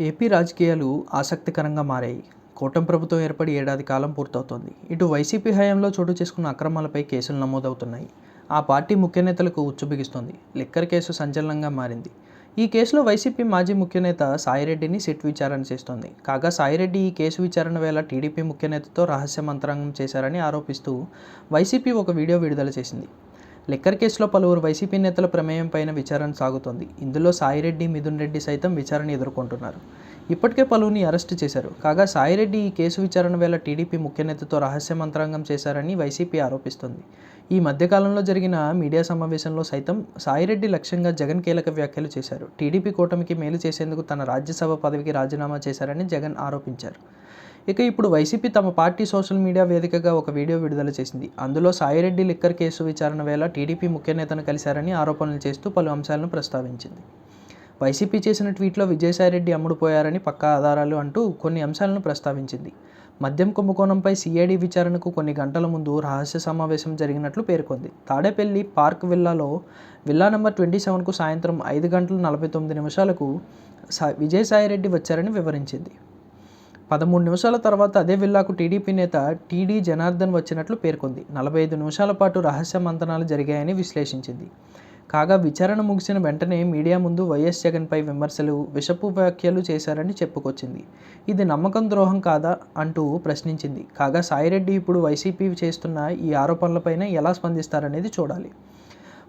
AP రాజకీయాలు ఆసక్తికరంగా మారాయి. కూటమి ప్రభుత్వం ఏర్పడి ఏడాది కాలం పూర్తవుతోంది. ఇటు వైసీపీ హయాంలో చోటు చేసుకున్న అక్రమాలపై కేసులు నమోదవుతున్నాయి. ఆ పార్టీ ముఖ్య నేతలకు ఉచ్చుబిగిస్తోంది లిక్కర్ కేసు సంచలనంగా మారింది. ఈ కేసులో వైసీపీ మాజీ ముఖ్యనేత సాయిరెడ్డిని సిట్ విచారణ చేస్తోంది. కాగా సాయిరెడ్డి ఈ కేసు విచారణ వేళ టీడీపీ ముఖ్య నేతతో రహస్య మంత్రాంగం చేశారని ఆరోపిస్తూ వైసీపీ ఒక వీడియో విడుదల చేసింది. లిక్కర్ కేసులో పలువురు వైసీపీ నేతల ప్రమేయం పైన విచారణ సాగుతోంది. ఇందులో సాయిరెడ్డి మిథున్ రెడ్డి సైతం విచారణ ఎదుర్కొంటున్నారు. ఇప్పటికే పలువురిని అరెస్టు చేశారు. కాగా సాయిరెడ్డి ఈ కేసు విచారణ వేళ టీడీపీ ముఖ్య నేతతో రహస్య మంత్రాంగం చేశారని వైసీపీ ఆరోపిస్తోంది. ఈ మధ్యకాలంలో జరిగిన మీడియా సమావేశంలో సైతం సాయిరెడ్డి లక్ష్యంగా జగన్ కీలక వ్యాఖ్యలు చేశారు. టీడీపీ కూటమికి మేలు చేసేందుకు తన రాజ్యసభ పదవికి రాజీనామా చేశారని జగన్ ఆరోపించారు. ఇక ఇప్పుడు వైసీపీ తమ పార్టీ సోషల్ మీడియా వేదికగా ఒక వీడియో విడుదల చేసింది. అందులో సాయిరెడ్డి లిక్కర్ కేసు విచారణ వేళ టీడీపీ ముఖ్య నేతను కలిశారని ఆరోపణలు చేస్తూ పలు అంశాలను ప్రస్తావించింది. వైసీపీ చేసిన ట్వీట్లో విజయసాయిరెడ్డి అమ్ముడుపోయారని పక్కా ఆధారాలు అంటూ కొన్ని అంశాలను ప్రస్తావించింది. మద్యం కుంభకోణంపై సిఐడి విచారణకు కొన్ని గంటల ముందు రహస్య సమావేశం జరిగినట్లు పేర్కొంది. తాడేపల్లి పార్క్ విల్లాలో విల్లా నెంబర్ ట్వంటీ సెవెన్కు సాయంత్రం ఐదు గంటల నలభై తొమ్మిది నిమిషాలకు సా విజయసాయిరెడ్డి వచ్చారని వివరించింది. పదమూడు నిమిషాల తర్వాత అదే విల్లాకు టీడీపీ నేత టీడీ జనార్దన్ వచ్చినట్లు పేర్కొంది. నలభై ఐదు నిమిషాల పాటు రహస్య మంతనాలు జరిగాయని విశ్లేషించింది. కాగా విచారణ ముగిసిన వెంటనే మీడియా ముందు వైఎస్ జగన్పై విమర్శలు విషపు వ్యాఖ్యలు చేశారని చెప్పుకొచ్చింది. ఇది నమ్మకం ద్రోహం కాదా అంటూ ప్రశ్నించింది. కాగా సాయిరెడ్డి ఇప్పుడు వైసీపీ చేస్తున్న ఈ ఆరోపణలపైన ఎలా స్పందిస్తారనేది చూడాలి.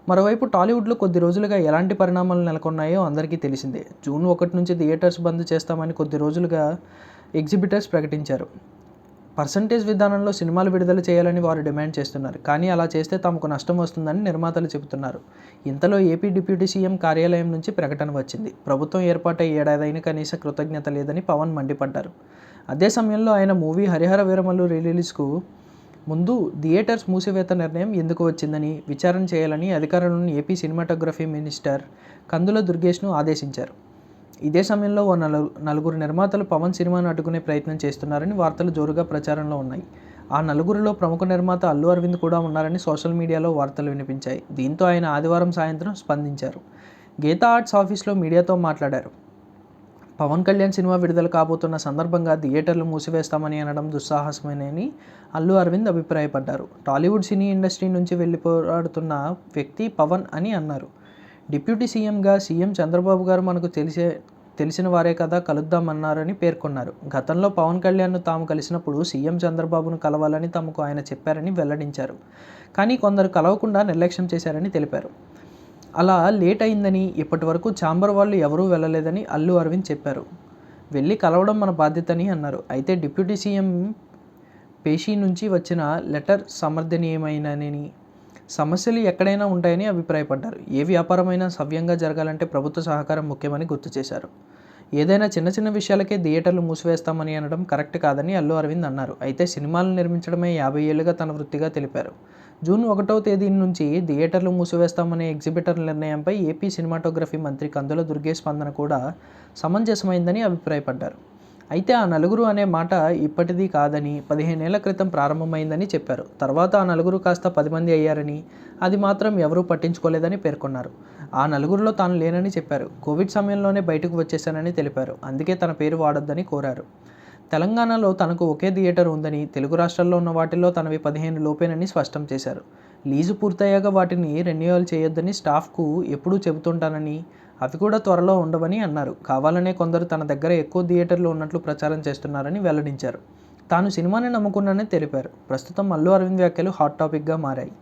మరోవైపు టాలీవుడ్లో కొద్ది రోజులుగా ఎలాంటి పరిణామాలు నెలకొన్నాయో అందరికీ తెలిసిందే. జూన్ ఒకటి నుంచి థియేటర్స్ బంద్ చేస్తామని కొద్ది రోజులుగా ఎగ్జిబిటర్స్ ప్రకటించారు. పర్సంటేజ్ విధానంలో సినిమాలు విడుదల చేయాలని వారు డిమాండ్ చేస్తున్నారు. కానీ అలా చేస్తే తమకు నష్టం వస్తుందని నిర్మాతలు చెబుతున్నారు. ఇంతలో ఏపీ డిప్యూటీ సీఎం కార్యాలయం నుంచి ప్రకటన వచ్చింది. ప్రభుత్వం ఏర్పాటై ఏడాదైన కనీస కృతజ్ఞత లేదని పవన్ మండిపడ్డారు. అదే సమయంలో ఆయన మూవీ హరిహర వీరమల్లు రిలీజ్కు ముందు థియేటర్స్ మూసివేత నిర్ణయం ఎందుకు వచ్చిందని విచారణ చేయాలని అధికారులను ఏపీ సినిమాటోగ్రఫీ మినిస్టర్ కందుల దుర్గేష్ను ఆదేశించారు. ఇదే సమయంలో ఓ నలుగు నలుగురు నిర్మాతలు పవన్ సినిమాను అడ్డుకునే ప్రయత్నం చేస్తున్నారని వార్తలు జోరుగా ప్రచారంలో ఉన్నాయి. ఆ నలుగురిలో ప్రముఖ నిర్మాత అల్లు అరవింద్ కూడా ఉన్నారని సోషల్ మీడియాలో వార్తలు వినిపించాయి. దీంతో ఆయన ఆదివారం సాయంత్రం స్పందించారు. గీతా ఆర్ట్స్ ఆఫీస్లో మీడియాతో మాట్లాడారు. పవన్ కళ్యాణ్ సినిమా విడుదల కాబోతున్న సందర్భంగా థియేటర్లు మూసివేస్తామని అనడం దుస్సాహసమేనని అల్లు అరవింద్ అభిప్రాయపడ్డారు. టాలీవుడ్ సినీ ఇండస్ట్రీ నుంచి వెళ్ళిపోరాడుతున్న వ్యక్తి పవన్ అని అన్నారు. డిప్యూటీ సీఎంగా సీఎం చంద్రబాబు గారు మనకు తెలిసే తెలిసిన వారే కదా కలుద్దామన్నారని పేర్కొన్నారు. గతంలో పవన్ కళ్యాణ్ను తాము కలిసినప్పుడు సీఎం చంద్రబాబును కలవాలని తమకు ఆయన చెప్పారని వెల్లడించారు. కానీ కొందరు కలవకుండా నిర్లక్ష్యం చేశారని తెలిపారు. అలా లేట్ అయిందని ఇప్పటి వరకు ఛాంబర్ వాళ్ళు ఎవరూ వెళ్ళలేదని అల్లు అరవింద్ చెప్పారు. వెళ్ళి కలవడం మన బాధ్యతని అన్నారు. అయితే డిప్యూటీ సీఎం పేషీ నుంచి వచ్చిన లెటర్ సమర్థనీయమైనని సమస్యలు ఎక్కడైనా ఉంటాయని అభిప్రాయపడ్డారు. ఏ వ్యాపారమైనా సవ్యంగా జరగాలంటే ప్రభుత్వ సహకారం ముఖ్యమని గుర్తు చేశారు. ఏదైనా చిన్న చిన్న విషయాలకే థియేటర్లు మూసివేస్తామని అనడం కరెక్ట్ కాదని అల్లు అరవింద్ అన్నారు. అయితే సినిమాలు నిర్మించడమే యాభై ఏళ్ళుగా తన వృత్తిగా తెలిపారు. జూన్ ఒకటవ తేదీ నుంచి థియేటర్లు మూసివేస్తామనే ఎగ్జిబిటర్ నిర్ణయంపై ఏపీ సినిమాటోగ్రఫీ మంత్రి కందుల దుర్గే స్పందన కూడా సమంజసమైందని అభిప్రాయపడ్డారు. అయితే ఆ నలుగురు అనే మాట ఇప్పటిది కాదని పదిహేనేళ్ళ క్రితం ప్రారంభమైందని చెప్పారు. తర్వాత ఆ నలుగురు కాస్త పది మంది అయ్యారని అది మాత్రం ఎవరూ పట్టించుకోలేదని పేర్కొన్నారు. ఆ నలుగురిలో తాను లేనని చెప్పారు. కోవిడ్ సమయంలోనే బయటకు వచ్చేశానని తెలిపారు. అందుకే తన పేరు వాడొద్దని కోరారు. తెలంగాణలో తనకు ఒకే థియేటర్ ఉందని తెలుగు రాష్ట్రాల్లో ఉన్న వాటిల్లో తనవి పదిహేను లోపేనని స్పష్టం చేశారు. లీజు పూర్తయ్యాక వాటిని రెన్యువల్ చేయొద్దని స్టాఫ్కు ఎప్పుడూ చెబుతుంటానని అవి కూడా త్వరలో ఉండవని అన్నారు. కావాలనే కొందరు తన దగ్గర ఎక్కువ థియేటర్లు ఉన్నట్లు ప్రచారం చేస్తున్నారని వెల్లడించారు. తాను సినిమాని నమ్ముకున్నానని తెలిపారు. ప్రస్తుతం అల్లు అరవింద్ వ్యాఖ్యలు హాట్ టాపిక్గా మారాయి.